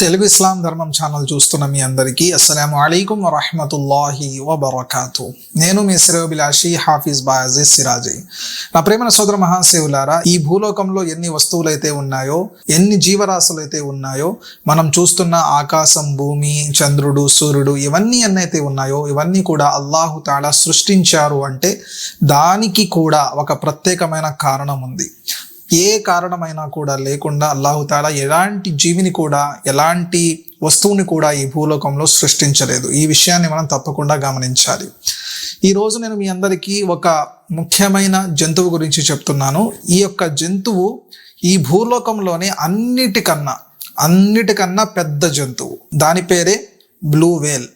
తెలుగు ఇస్లాం ధర్మం ఛానల్ చూస్తున్న మీ అందరికీ అస్సలం అయికం వరహమతుల్లాహి వబర్కాతు. నేను మీ సిరోబిలాషి హాఫీజ్ బాయాజీ సిరాజీ. నా ప్రేమ సోదర మహాశివులారా ఈ భూలోకంలో ఎన్ని వస్తువులైతే ఉన్నాయో ఎన్ని జీవరాశులు అయితే ఉన్నాయో మనం చూస్తున్న ఆకాశం భూమి చంద్రుడు సూర్యుడు ఇవన్నీ ఎన్నైతే ఉన్నాయో ఇవన్నీ కూడా అల్లాహు తాలా సృష్టించారు అంటే దానికి కూడా ఒక ప్రత్యేకమైన కారణం ఉంది. ఏ కారణమైనా కూడా లేకుండా అల్లాహుతాలా ఎలాంటి జీవిని కూడా ఎలాంటి వస్తువుని కూడా ఈ భూలోకంలో సృష్టించలేదు. ఈ విషయాన్ని మనం తప్పకుండా గమనించాలి. ఈరోజు నేను మీ అందరికీ ఒక ముఖ్యమైన జంతువు గురించి చెప్తున్నాను. ఈ యొక్క జంతువు ఈ భూలోకంలోనే అన్నిటికన్నా అన్నిటికన్నా పెద్ద జంతువు. దాని పేరే బ్లూ వేల్.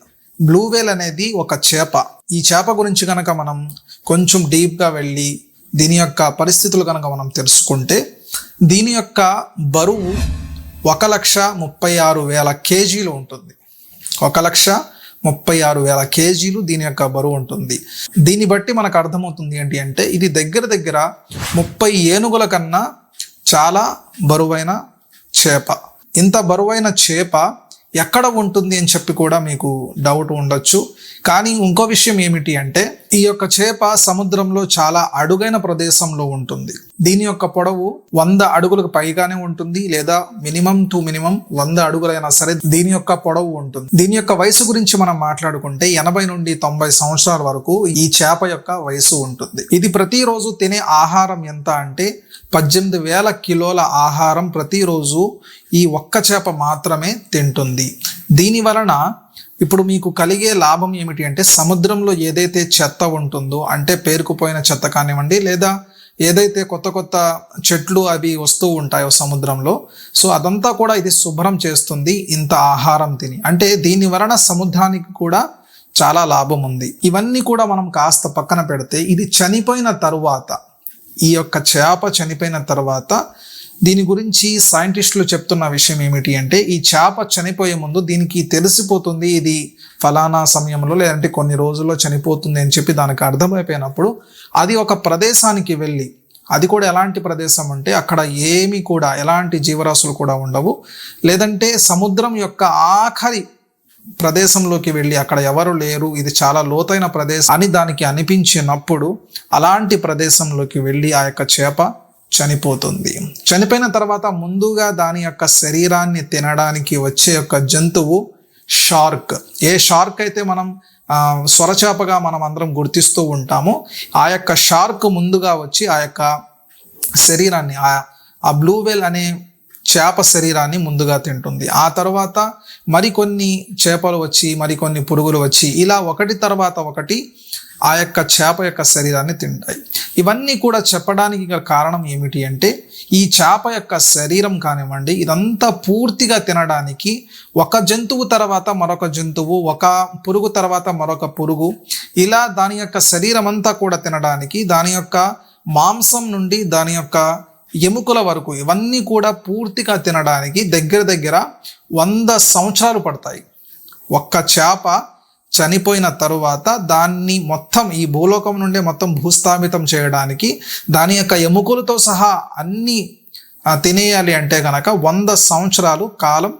బ్లూ వేల్ అనేది ఒక చేప. ఈ చేప గురించి కనుక మనం కొంచెం డీప్గా వెళ్ళి దీని యొక్క పరిస్థితులు కనుక మనం తెలుసుకుంటే దీని యొక్క బరువు ఒక లక్ష ముప్పై ఆరు వేల కేజీలు ఉంటుంది. ఒక లక్ష ముప్పై ఆరు వేల కేజీలు దీని యొక్క బరువు ఉంటుంది. దీన్ని బట్టి మనకు అర్థమవుతుంది ఏంటి అంటే ఇది దగ్గర దగ్గర ముప్పై ఏనుగుల కన్నా చాలా బరువైన చేప. ఇంత బరువైన చేప ఎక్కడ ఉంటుంది అని చెప్పి కూడా మీకు డౌట్ ఉండొచ్చు. కానీ ఇంకో విషయం ఏమిటి అంటే ఈ యొక్క చేప సముద్రంలో చాలా అడుగైన ప్రదేశంలో ఉంటుంది. దీని యొక్క పొడవు వంద అడుగులకు పైగానే ఉంటుంది లేదా మినిమం టు మినిమం వంద అడుగులైనా సరే దీని యొక్క పొడవు ఉంటుంది. దీని యొక్క వయసు గురించి మనం మాట్లాడుకుంటే ఎనభై నుండి తొంభై సంవత్సరాల వరకు ఈ చేప యొక్క వయసు ఉంటుంది. ఇది ప్రతిరోజు తినే ఆహారం ఎంత అంటే పద్దెనిమిది వేల కిలోల ఆహారం ప్రతిరోజు ఈ ఒక్క చేప మాత్రమే తింటుంది. దీని వలన ఇప్పుడు మీకు కలిగే లాభం ఏమిటి అంటే సముద్రంలో ఏదైతే చెత్త ఉంటుందో అంటే పేరుకుపోయిన చెత్త కానివ్వండి లేదా ఏదైతే కొత్త కొత్త చెట్లు అవి వస్తూ ఉంటాయో సముద్రంలో సో అదంతా కూడా ఇది శుభ్రం చేస్తుంది ఇంత ఆహారం తిని. అంటే దీని వలన సముద్రానికి కూడా చాలా లాభం ఉంది. ఇవన్నీ కూడా మనం కాస్త పక్కన పెడితే ఇది చనిపోయిన తరువాత ఈ యొక్క చేప చనిపోయిన తర్వాత దీని గురించి సైంటిస్టులు చెప్తున్న విషయం ఏమిటి అంటే ఈ చేప చనిపోయే ముందు దీనికి తెలిసిపోతుంది ఇది ఫలానా సమయంలో లేదంటే కొన్ని రోజుల్లో చనిపోతుంది అని చెప్పి దానికి అర్థమైపోయినప్పుడు అది ఒక ప్రదేశానికి వెళ్ళి అది కూడా ఎలాంటి ప్రదేశం అంటే అక్కడ ఏమి కూడా ఎలాంటి జీవరాశులు కూడా ఉండవు. లేదంటే సముద్రం యొక్క ఆఖరి ప్రదేశంలోకి వెళ్ళి అక్కడ ఎవరు లేరు ఇది చాలా లోతైన ప్రదేశం అని దానికి అనిపించినప్పుడు అలాంటి ప్రదేశంలోకి వెళ్ళి ఆ యొక్క చేప చనిపోతుంది. చనిపోయిన తర్వాత ముందుగా దాని యొక్క శరీరాన్ని తినడానికి వచ్చే యొక్క జంతువు షార్క్. ఏ షార్క్ అయితే మనం స్వరచేపగా మనం అందరం గుర్తిస్తూ ఉంటామో ఆ యొక్క షార్క్ ముందుగా వచ్చి ఆ యొక్క శరీరాన్ని ఆ ఆ బ్లూ అనే చేప శరీరాన్ని ముందుగా తింటుంది. ఆ తర్వాత మరికొన్ని చేపలు వచ్చి మరికొన్ని పురుగులు వచ్చి ఇలా ఒకటి తర్వాత ఒకటి ఆ యొక్క చేప యొక్క శరీరాన్ని తింటాయి. ఇవన్నీ కూడా చెప్పడానికి గల కారణం ఏమిటి అంటే ఈ చేప యొక్క శరీరం కానివ్వండి ఇదంతా పూర్తిగా తినడానికి ఒక జంతువు తర్వాత మరొక జంతువు ఒక పురుగు తర్వాత మరొక పురుగు ఇలా దాని యొక్క శరీరం అంతా కూడా తినడానికి దాని యొక్క మాంసం నుండి దాని యొక్క ఎముకల వరకు ఇవన్నీ కూడా పూర్తిగా తినడానికి దగ్గర దగ్గర వంద సంవత్సరాలు పడతాయి. ఒక్క చేప చనిపోయిన తరువాత దాన్ని మొత్తం ఈ భూలోకం నుండే మొత్తం భూస్థాపితం చేయడానికి దాని యొక్క ఎముకలతో సహా అన్ని తినేయాలి అంటే కనుక వంద సంవత్సరాలు కాలం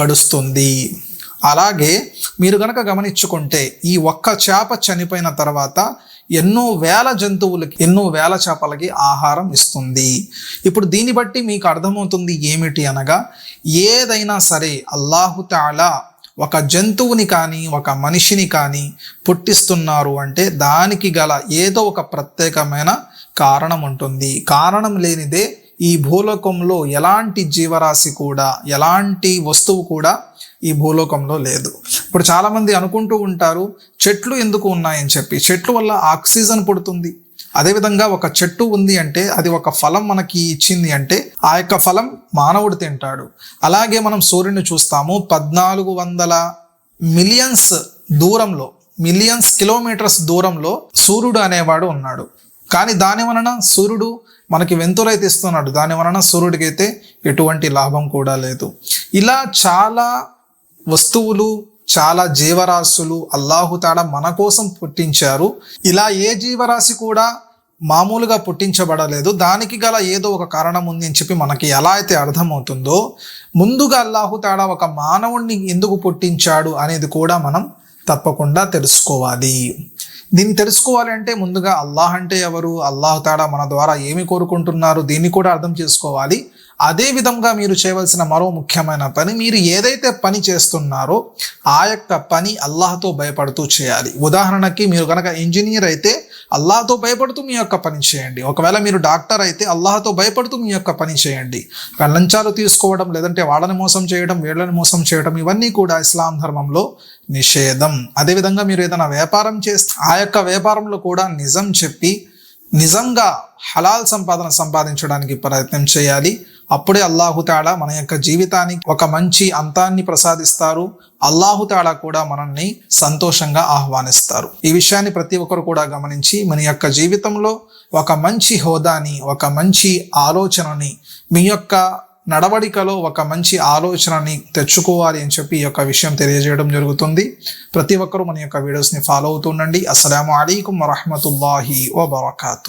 గడుస్తుంది. అలాగే మీరు గనక గమనించుకుంటే ఈ ఒక్క చేప చనిపోయిన తర్వాత ఎన్నో వేల జంతువులకి ఎన్నో వేల చేపలకి ఆహారం ఇస్తుంది. ఇప్పుడు దీన్ని బట్టి మీకు అర్థమవుతుంది ఏమిటి అనగా ఏదైనా సరే అల్లాహు తాలా ఒక జంతువుని కానీ ఒక మనిషిని కానీ పుట్టిస్తున్నారు అంటే దానికి గల ఏదో ఒక ప్రత్యేకమైన కారణం ఉంటుంది. కారణం లేనిదే ఈ భూలోకంలో ఎలాంటి జీవరాశి కూడా ఎలాంటి వస్తువు కూడా ఈ భూలోకంలో లేదు. ఇప్పుడు చాలామంది అనుకుంటూ ఉంటారు చెట్లు ఎందుకు ఉన్నాయని చెప్పి. చెట్లు వల్ల ఆక్సిజన్ పుడుతుంది. అదేవిధంగా ఒక చెట్టు ఉంది అంటే అది ఒక ఫలం మనకి ఇచ్చింది అంటే ఆ యొక్క ఫలం మానవుడు తింటాడు. అలాగే మనం సూర్యుని చూస్తాము పద్నాలుగు వందల మిలియన్స్ దూరంలో మిలియన్స్ కిలోమీటర్స్ దూరంలో సూర్యుడు అనేవాడు ఉన్నాడు. కానీ దాని వలన సూర్యుడు మనకి వెంతులైతే ఇస్తున్నాడు దాని వలన సూర్యుడికి అయితే ఎటువంటి లాభం కూడా లేదు. ఇలా చాలా వస్తువులు చాలా జీవరాశులు అల్లాహుతాడ మన కోసం పుట్టించారు. ఇలా ఏ జీవరాశి కూడా మామూలుగా పుట్టించబడలేదు. దానికి గల ఏదో ఒక కారణం ఉంది అని చెప్పి మనకి ఎలా అయితే అర్థమవుతుందో ముందుగా అల్లాహుతాడా ఒక మానవుణ్ణి ఎందుకు పుట్టించాడు అనేది కూడా మనం తప్పకుండా తెలుసుకోవాలి. దీన్ని తెలుసుకోవాలి అంటే ముందుగా అల్లాహ్ అంటే ఎవరు? అల్లాహ్ తాడా మన ద్వారా ఏమి కోరుకుంటున్నారు? దీన్ని కూడా అర్థం చేసుకోవాలి. అదే విధంగా మీరు చేయవలసిన మరో ముఖ్యమైన పని మీరు ఏదైతే పని చేస్తున్నారో ఆ యొక్క పని అల్లాహ్తో భయపడుతూ చేయాలి. ఉదాహరణకి మీరు కనుక ఇంజనీర్ అయితే అల్లాహతో భయపడుతూ మీ యొక్క పని చేయండి. ఒకవేళ మీరు డాక్టర్ అయితే అల్లాహతో భయపడుతూ మీ యొక్క పని చేయండి. లంచాలు తీసుకోవడం లేదంటే వాళ్ళని మోసం చేయడం వీళ్ళని మోసం చేయడం ఇవన్నీ కూడా ఇస్లాం ధర్మంలో నిషేధం. అదేవిధంగా మీరు ఏదైనా వ్యాపారం చేస్తే ఆ యొక్క వ్యాపారంలో కూడా నిజం చెప్పి నిజంగా హలాల్ సంపాదన సంపాదించడానికి ప్రయత్నం చేయాలి. అప్పుడే అల్లాహుతాళ మన యొక్క జీవితానికి ఒక మంచి అంతాన్ని ప్రసాదిస్తారు. అల్లాహుతాళ కూడా మనల్ని సంతోషంగా ఆహ్వానిస్తారు. ఈ విషయాన్ని ప్రతి ఒక్కరు కూడా గమనించి మన యొక్క జీవితంలో ఒక మంచి హోదాని ఒక మంచి ఆలోచనని మీ యొక్క నడవడికలో ఒక మంచి ఆలోచనని తెచ్చుకోవాలి అని చెప్పి ఈ యొక్క విషయం తెలియజేయడం జరుగుతుంది. ప్రతి ఒక్కరూ మన యొక్క వీడియోస్ని ఫాలో అవుతుండండి అస్సలం అయికం వరహమతుల్లాహి వబర్కాతు.